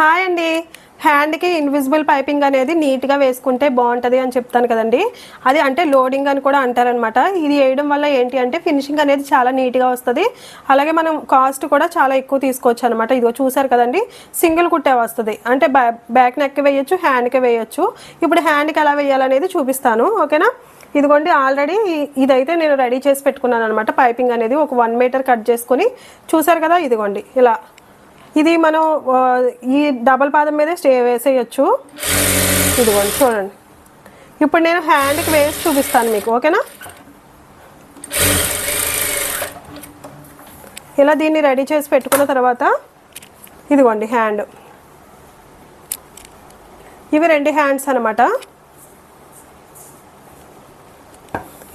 Hi అండి. హ్యాండ్కి invisible piping అనేది నీట్గా వేసుకుంటే బాగుంటుంది అని చెప్తాను కదండి. అది అంటే లోడింగ్ అని కూడా అంటారనమాట. ఇది వేయడం వల్ల ఏంటి అంటే ఫినిషింగ్ అనేది చాలా నీట్గా వస్తుంది. అలాగే మనం కాస్ట్ కూడా చాలా ఎక్కువ తీసుకోవచ్చు అనమాట ఇదిగో చూసారు కదండి. సింగిల్ కుట్టే వస్తుంది. అంటే బ్యా బ్యాక్ నెక్ వేయొచ్చు హ్యాండ్కి వేయొచ్చు. ఇప్పుడు హ్యాండ్కి ఎలా వేయాలనేది చూపిస్తాను. ఓకేనా? ఇదిగోండి ఆల్రెడీ ఇదైతే నేను రెడీ చేసి పెట్టుకున్నాను అనమాట పైపింగ్ అనేది ఒక వన్ మీటర్ కట్ చేసుకుని. చూసారు కదా ఇదిగోండి. ఇలా ఇది మనం ఈ డబల్ పాదం మీదే స్టే వేసేయచ్చు. ఇదిగోండి చూడండి. ఇప్పుడు నేను హ్యాండ్కి వేసి చూపిస్తాను మీకు ఓకేనా? ఇలా దీన్ని రెడీ చేసి పెట్టుకున్న తర్వాత ఇదిగోండి హ్యాండ్. ఇవి రెండు హ్యాండ్స్ అనమాట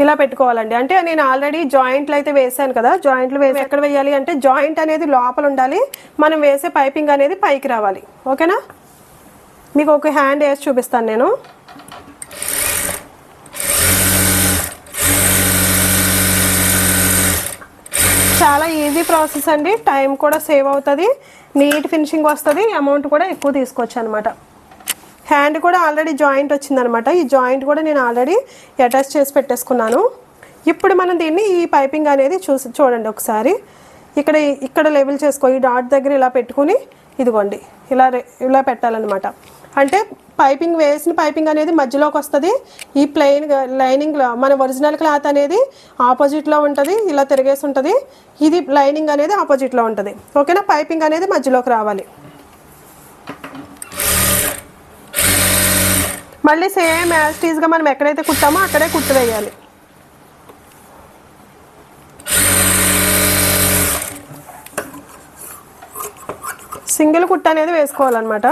ఇలా పెట్టుకోవాలండి. అంటే నేను ఆల్రెడీ జాయింట్లు అయితే వేసాను కదా జాయింట్లు వేసి ఎక్కడ వేయాలి అంటే జాయింట్ అనేది లోపల ఉండాలి మనం వేసే పైపింగ్ అనేది పైకి రావాలి. ఓకేనా? మీకు ఒక హ్యాండ్ వేసి చూపిస్తాను నేను. చాలా ఈజీ ప్రాసెస్ అండి టైం కూడా సేవ్ అవుతుంది నీట్ ఫినిషింగ్ వస్తుంది అమౌంట్ కూడా ఎక్కువ తీసుకోవచ్చు అనమాట హ్యాండ్ కూడా ఆల్రెడీ జాయింట్ వచ్చిందనమాట. ఈ జాయింట్ కూడా నేను ఆల్రెడీ అటాచ్ చేసి పెట్టేసుకున్నాను. ఇప్పుడు మనం దీన్ని ఈ పైపింగ్ అనేది చూసి చూడండి ఒకసారి. ఇక్కడ ఇక్కడ లెవెల్ చేసుకో ఈ డాట్ దగ్గర ఇలా పెట్టుకుని ఇదిగోండి ఇలా ఇలా పెట్టాలన్నమాట. అంటే పైపింగ్ వేసిన పైపింగ్ అనేది మధ్యలోకి వస్తుంది. ఈ ప్లెయిన్ లైనింగ్ మన ఒరిజినల్ క్లాత్ అనేది ఆపోజిట్లో ఉంటుంది ఇలా తిరిగేసి ఉంటుంది. ఇది లైనింగ్ అనేది ఆపోజిట్లో ఉంటుంది. ఓకేనా? పైపింగ్ అనేది మధ్యలోకి రావాలి. మళ్ళీ సేమ్ యాస్టీస్గా మనం ఎక్కడైతే కుట్టామో అక్కడే కుట్టు వేయాలి. సింగిల్ కుట్ట అనేది వేసుకోవాలన్నమాట.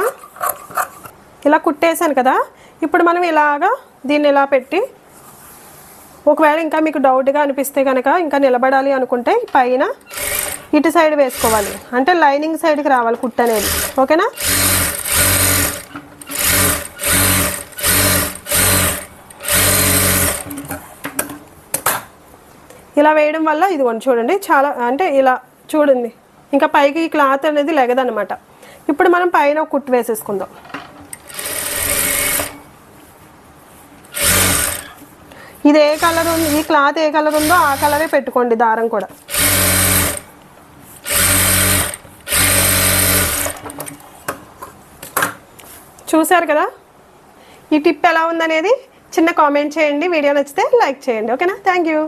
ఇలా కుట్టేసాను కదా ఇప్పుడు మనం ఇలాగా దీన్ని ఇలా పెట్టి ఒకవేళ ఇంకా మీకు డౌట్గా అనిపిస్తే కనుక ఇంకా నిలబడాలి అనుకుంటే పైన ఇటు సైడ్ వేసుకోవాలి. అంటే లైనింగ్ సైడ్కి రావాలి కుట్ట అనేది. ఓకేనా? ఇలా వేయడం వల్ల ఇదిగోండి చూడండి చాలా అంటే ఇలా చూడండి ఇంకా పైకి ఈ క్లాత్ అనేది లెగదనమాట ఇప్పుడు మనం పైన కుట్టు వేసేసుకుందాం. ఇది ఏ కలర్ ఉంది ఈ క్లాత్ ఏ కలర్ ఉందో ఆ కలరే పెట్టుకోండి దారం కూడా. చూసారు కదా? ఈ టిప్ ఎలా ఉందనేది చిన్న కామెంట్ చేయండి వీడియో నచ్చితే లైక్ చేయండి ఓకేనా? Thank you.